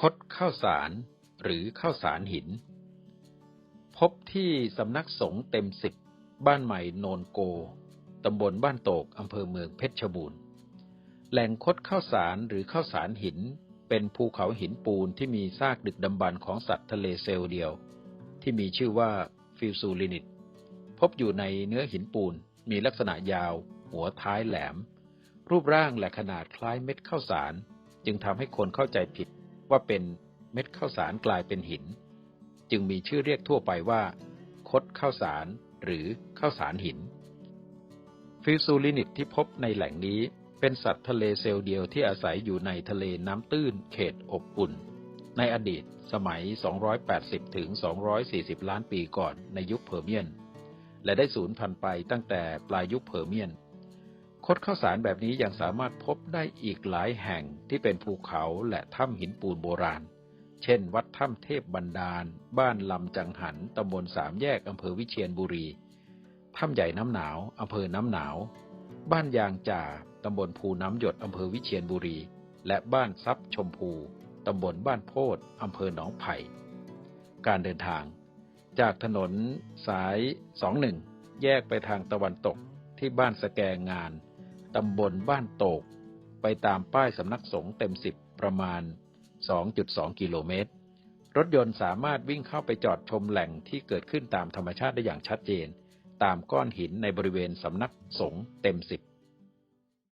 คดข้าวสารหรือข้าวสารหิน พบที่สำนักสงฆ์เต็มสิบบ้านใหม่โนนโกตำบลบ้านโตกอำเภอเมืองเพชรบูรณ์ แหล่งคดข้าวสารหรือข้าวสารหิน เป็นภูเขาหินปูนที่มีซากดึกดำบรรของสัตว์ทะเลเซลล์เดียว ที่มีชื่อว่าฟิลซูลินิตพบอยู่ในเนื้อหินปูน มีลักษณะยาว หัวท้ายแหลม รูปร่างและขนาดคล้ายเม็ดข้าวสาร จึงทำให้คนเข้าใจผิด ว่าเป็นเม็ดข้าวสารกลายเป็นหิน จึงมีชื่อเรียกทั่วไปว่า คดข้าวสารหรือข้าวสารหิน ฟิลซูลินิตที่พบในแหล่งนี้เป็นสัตว์ทะเลเซลล์เดียวที่อาศัยอยู่ในทะเลน้ำตื้นเขตอบอุ่น ในอดีตสมัย 280 ถึง 240 ล้านปีก่อนในยุคเพอร์เมียน และได้สูญพันธุ์ไปตั้งแต่ปลายยุคเพอร์เมียน คดข้าวสารแบบนี้ยังสามารถพบได้อีกหลายแห่งที่เป็นภูเขาและถ้ำหินปูนโบราณ เช่น วัดถ้ำเทพบันดาล บ้านลำจังหันตำบลสามแยกอำเภอวิเชียรบุรี ถ้ำใหญ่น้ำหนาวอำเภอน้ำหนาว บ้านยางจ่าตำบลภูน้ำหยดอำเภอวิเชียรบุรี และบ้านทรัพย์ชมพูตำบลบ้านโพธอำเภอหนองไผ่ การเดินทาง จากถนนสาย 21 แยกไปทางตะวันตกที่บ้านสแกงาน ตำบลบ้านโตก ไปตามป้ายสำนักสงฆ์เต็มสิบประมาณ 2.2 กิโลเมตร รถยนต์สามารถวิ่งเข้าไปจอดชมแหล่งที่เกิดขึ้นตามธรรมชาติได้อย่างชัดเจน ตามก้อนหินในบริเวณสำนักสงฆ์เต็มสิบ